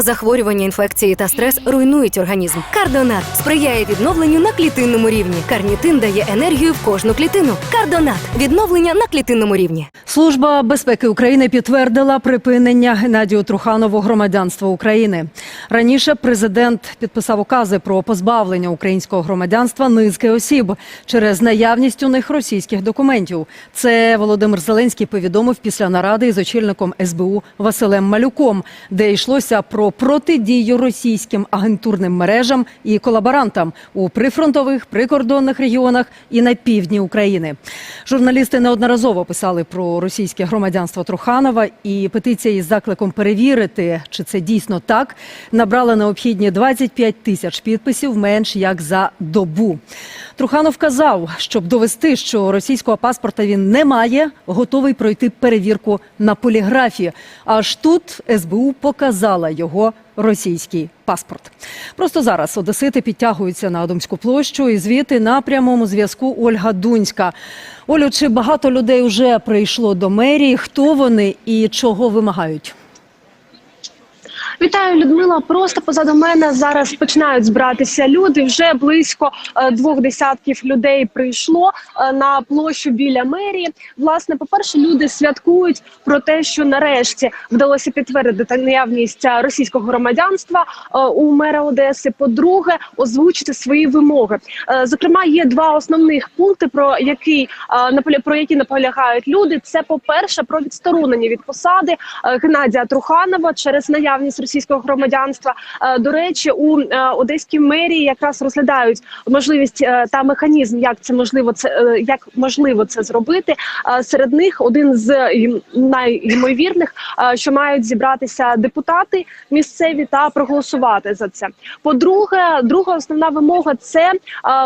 Захворювання, інфекції та стрес руйнують організм. Кардонат сприяє відновленню на клітинному рівні. Карнітин дає енергію в кожну клітину. Кардонат відновлення на клітинному рівні. Служба безпеки України підтвердила припинення Геннадію Труханову громадянства України. Раніше президент підписав укази про позбавлення українського громадянства низки осіб через наявність у них російських документів. Це Володимир Зеленський повідомив після наради із очільником СБУ Василем Малюком, де йшлося про протидію російським агентурним мережам і колаборантам у прифронтових прикордонних регіонах і на півдні України. Журналісти неодноразово писали про російське громадянство Труханова, і петиція із закликом перевірити, чи це дійсно так, набрала необхідні 25 тисяч підписів менш як за добу. Труханов казав, щоб довести, що російського паспорта він не має, готовий пройти перевірку на поліграфі. Аж тут СБУ показала його російський паспорт. Просто зараз одесити підтягуються на Адомську площу і звідти на прямому зв'язку Ольга Дунська. Олю, чи багато людей вже прийшло до мерії? Хто вони і чого вимагають? Вітаю, Людмила. Просто позаду мене зараз починають збиратися люди. Вже близько е, двох десятків людей прийшло е, на площу біля мерії. Власне, по перше, люди святкують про те, що нарешті вдалося підтвердити наявність російського громадянства е, у мера Одеси. По-друге, озвучити свої вимоги. Зокрема, є два основних пункти, про які про які наполягають люди. Це по перше, про відсторонення від посади Геннадія Труханова через наявність російського громадянства. Е, До речі, у е, одеській мерії якраз розглядають можливість е, та механізм, як це можливо це як можливо це зробити. Серед них один з ім- найімовірних, що мають зібратися депутати місцеві та проголосувати за це. По-друге, друга основна вимога це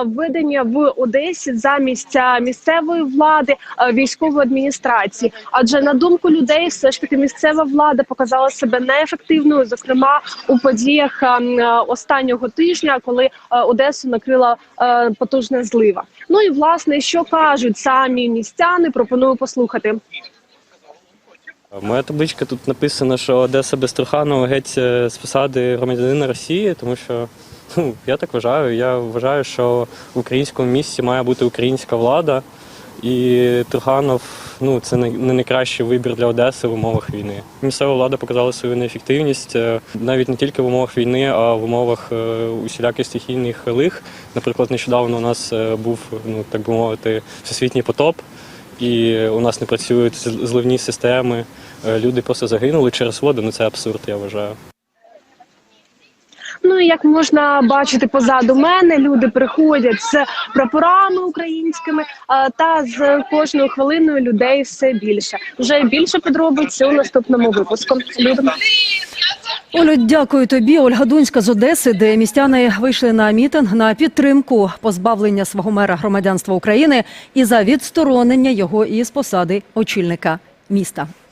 введення в Одесі замість місцевої влади військової адміністрації. Адже на думку людей, все ж таки місцева влада показала себе неефективною, зокрема у подіях е, е, останнього тижня, коли е, Одесу накрила потужна злива. Ну і власне, що кажуть самі містяни, пропоную послухати. Моя табличка тут написано, що Одеса без Труханова геть з посади громадянина Росії, тому що ну, я так вважаю. Я вважаю, що в українському місті має бути українська влада, і Труханов ну, це не найкращий вибір для Одеси в умовах війни. Місцева влада показала свою неефективність е, навіть не тільки в умовах війни, а в умовах е, усіляких стихійних лих. Наприклад, нещодавно у нас е, був, ну так би мовити, всесвітній потоп і у нас не працюють зливні системи. Люди просто загинули через воду. Ну це абсурд, я вважаю. Ну і як можна бачити позаду мене, люди приходять з прапорами українськими, та з кожною хвилиною людей все більше. Вже більше подробиць у наступному випуску. Людям. Олю, дякую тобі. Ольга Дунська з Одеси, де містяни вийшли на мітинг на підтримку позбавлення свого мера громадянства України і за відсторонення його із посади очільника міста.